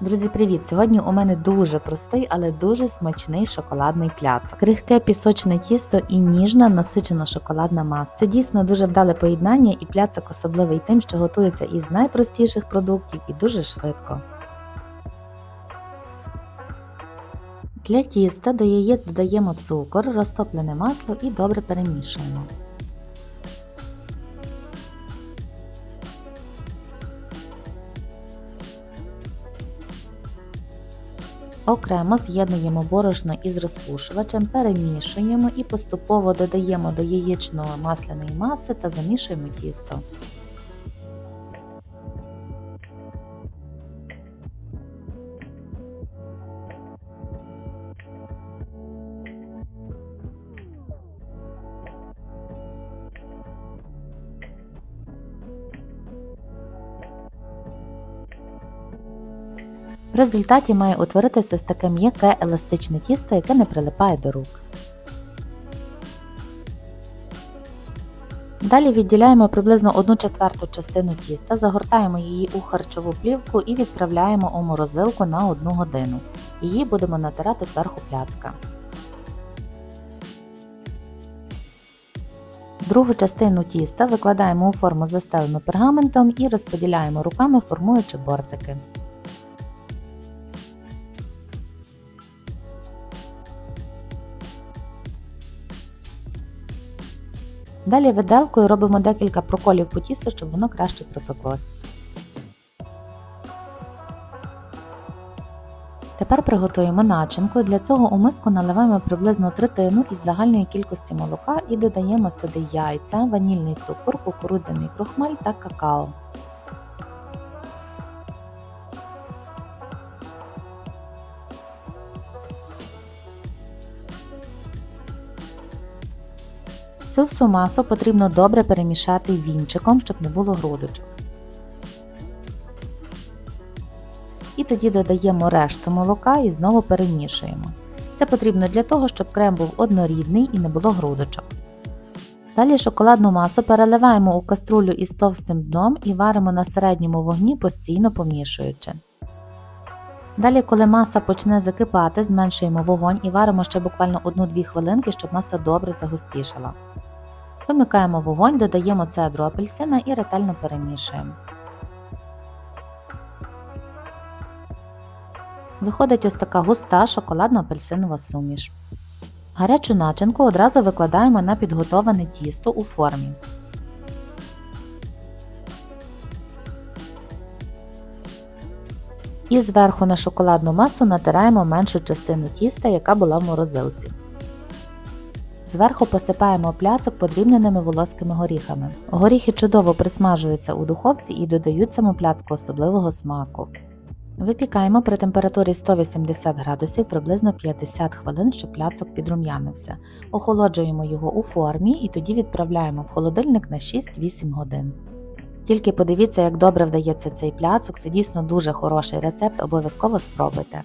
Друзі, привіт! Сьогодні у мене дуже простий, але дуже смачний шоколадний пляцок. Крихке пісочне тісто і ніжна насичена шоколадна маса. Це дійсно дуже вдале поєднання, і пляцок особливий тим, що готується із найпростіших продуктів і дуже швидко. Для тіста до яєць додаємо цукор, розтоплене масло і добре перемішуємо. Окремо з'єднуємо борошно із розпушувачем, перемішуємо і поступово додаємо до яєчного масляної маси та замішуємо тісто. В результаті має утворитися ось таке м'яке еластичне тісто, яке не прилипає до рук. Далі відділяємо приблизно 1 четверту частину тіста, загортаємо її у харчову плівку і відправляємо у морозилку на 1 годину. Її будемо натирати зверху пляцка. Другу частину тіста викладаємо у форму застелену пергаментом і розподіляємо руками, формуючи бортики. Далі виделкою робимо декілька проколів по тісту, щоб воно краще пропеклося. Тепер приготуємо начинку. Для цього у миску наливаємо приблизно третину із загальної кількості молока і додаємо сюди яйця, ванільний цукор, кукурудзяний крохмаль та какао. Всю масу потрібно добре перемішати вінчиком, щоб не було грудочок. І тоді додаємо решту молока і знову перемішуємо. Це потрібно для того, щоб крем був однорідний і не було грудочок. Далі шоколадну масу переливаємо у каструлю із товстим дном і варимо на середньому вогні, постійно помішуючи. Далі, коли маса почне закипати, зменшуємо вогонь і варимо ще буквально 1-2 хвилинки, щоб маса добре загустішала. Вимикаємо вогонь, додаємо цедру апельсина і ретельно перемішуємо. Виходить ось така густа шоколадно-апельсинова суміш. Гарячу начинку одразу викладаємо на підготоване тісто у формі. І зверху на шоколадну масу натираємо меншу частину тіста, яка була в морозилці. Зверху посипаємо пляцок подрібненими волоськими горіхами. Горіхи чудово присмажуються у духовці і додають цьому пляцку особливого смаку. Випікаємо при температурі 180 градусів приблизно 50 хвилин, щоб пляцок підрум'янився. Охолоджуємо його у формі і тоді відправляємо в холодильник на 6-8 годин. Тільки подивіться, як добре вдається цей пляцок, це дійсно дуже хороший рецепт, обов'язково спробуйте.